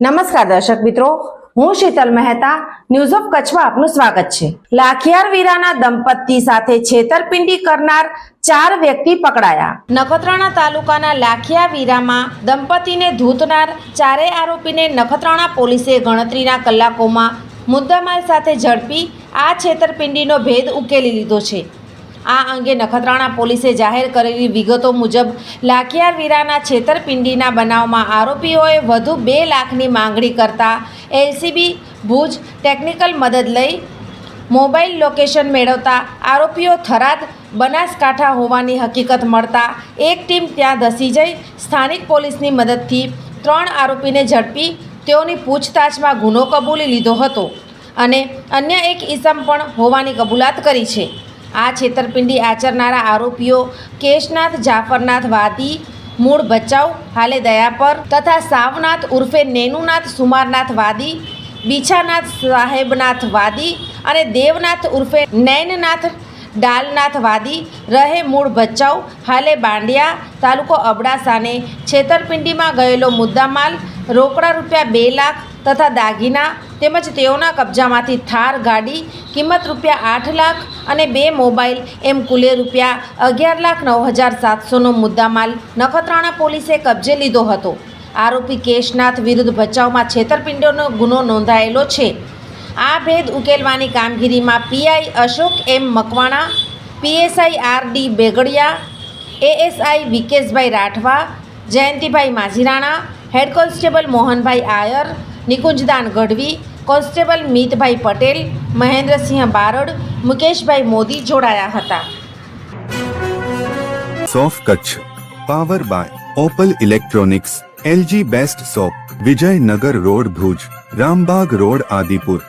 નમસ્કાર દર્શક મિત્રો, હું શીતલ મહેતા ન્યૂઝ ઓફ કચ્છમાં આપનું સ્વાગત છે. લાખિયાર વીરાના દંપતી સાથે છેતરપિંડી કરનાર ચાર વ્યક્તિ પકડાયા. નખત્રાણા તાલુકાના લાખિયા વીરામાં દંપતીને ધૂતનાર ચારેય આરોપીને નખત્રાણા પોલીસે ગણતરીના કલાકોમાં મુદ્દામાલ સાથે ઝડપી આ છેતરપિંડીનો ભેદ ઉકેલી લીધો છે. આ અંગે નખત્રાણા પોલીસે જાહેર કરેલી વિગતો મુજબ લાખિયારવીરાના છેતરપિંડીના બનાવમાં આરોપીઓએ વધુ બે લાખની માંગણી કરતા એલસીબી ભુજ ટેકનિકલ મદદ લઈ મોબાઈલ લોકેશન મેળવતા આરોપીઓ થરાદ, બનાસકાંઠા હોવાની હકીકત મળતા એક ટીમ ત્યાં ધસી જઈ સ્થાનિક પોલીસની મદદથી ત્રણ આરોપીને ઝડપી તેઓની પૂછતાછમાં ગુનો કબૂલી લીધો હતો અને અન્ય એક ઈસમ પણ હોવાની કબૂલાત કરી છે. આ છેતરપિંડી આચરનારા આરોપીઓ કેશનાથ, જાફરનાથ, વાદી, મૂળ બચાવ, હાલે દયાપર તથા સાવનાથ ઉર્ફે નેનુનાથ, સુમારનાથ વાદી, બીછાનાથ સાહેબનાથ વાદી અને દેવનાથ ઉર્ફે નૈનનાથ ડાલનાથ વાદી, રહે મૂળ ભચાઉ હાલે બાંડિયા, તાલુકો અબડાસાને છેતરપિંડીમાં ગયેલો મુદ્દામાલ રોકડા રૂપિયા બે લાખ તથા દાગીના તેમજ તેઓના કબજામાંથી થાર ગાડી, કિંમત રૂપિયા આઠ લાખ અને બે મોબાઈલ, એમ કુલે રૂપિયા અગિયાર લાખ નવ હજાર સાતસોનો મુદ્દામાલ નખત્રાણા પોલીસે કબજે લીધો હતો. આરોપી કેશનાથ વિરુદ્ધ ભચાઉમાં છેતરપિંડીનો ગુનો નોંધાયેલો છે. આ ભેદ ઉકેલવાની કામગીરીમાં PI Ashok M Makwana, PSI R D Begadiya, ASI Vikeshbhai Rathwa, Jayantibhai Majhirana head constable Mohanbhai Ayar Nikunjdan Gadhvi constable Meetbhai Patel Mahendrasinh Barad Mukeshbhai Modi જોડાયા હતા. સોફ Kutch power by opal electronics LG best shop Vijaynagar road Bhuj Rambag road Adipur.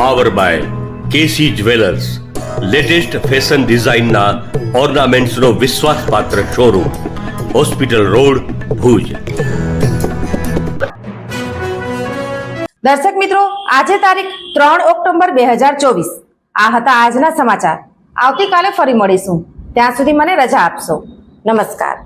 Power by KC jewellers latest fashion ડિઝાઇનના ઓર્નામેન્ટ્સનો વિશ્વાસપાત્ર showroom hospital road Bhuj. દર્શક મિત્રો, આજે તારીખ ત્રણ ઓક્ટોબર બે હજાર ચોવીસ. આ હતા આજના સમાચાર. આવતીકાલે ફરી મળીશું. ત્યાં સુધી મને રજા આપશો. નમસ્કાર.